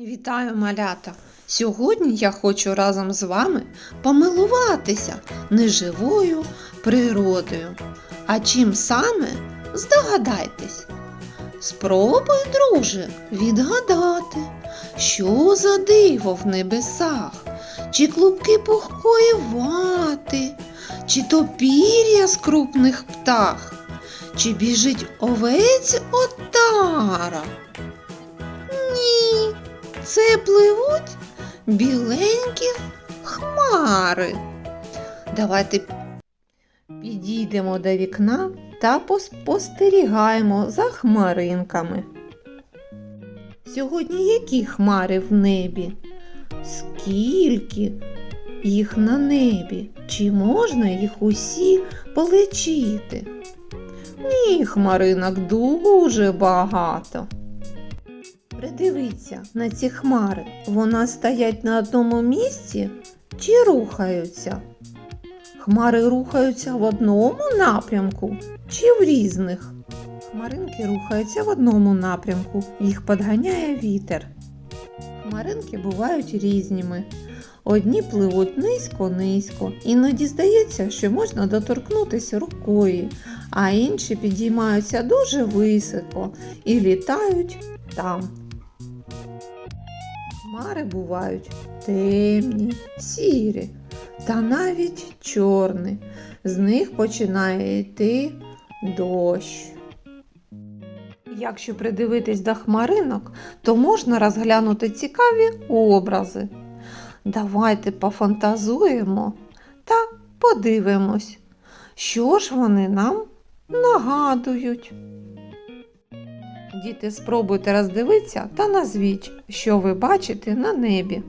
Вітаю, малята! Сьогодні я хочу разом з вами помилуватися неживою природою. А чим саме здогадайтесь? Спробуй, друже, відгадати, що за диво в небесах, чи клубки пухкої вати, чи то пір'я з крупних птах, чи біжить овець отара. Ні, це пливуть біленькі хмари. Давайте підійдемо до вікна та поспостерігаємо за хмаринками. Сьогодні які хмари в небі? Скільки їх на небі? Чи можна їх усі полечити? Ні, хмаринок дуже багато. Придивіться на ці хмари. Вони стоять на одному місці чи рухаються? Хмари рухаються в одному напрямку чи в різних? Хмаринки рухаються в одному напрямку, їх підганяє вітер. Хмаринки бувають різними. Одні пливуть низько-низько, іноді здається, що можна доторкнутися рукою, а інші підіймаються дуже високо і літають там. Хмари бувають темні, сірі та навіть чорні. З них починає йти дощ. Якщо придивитись до хмаринок, то можна розглянути цікаві образи. Давайте пофантазуємо та подивимось, що ж вони нам нагадують. Діти, спробуйте роздивитися та назвіть, що ви бачите на небі.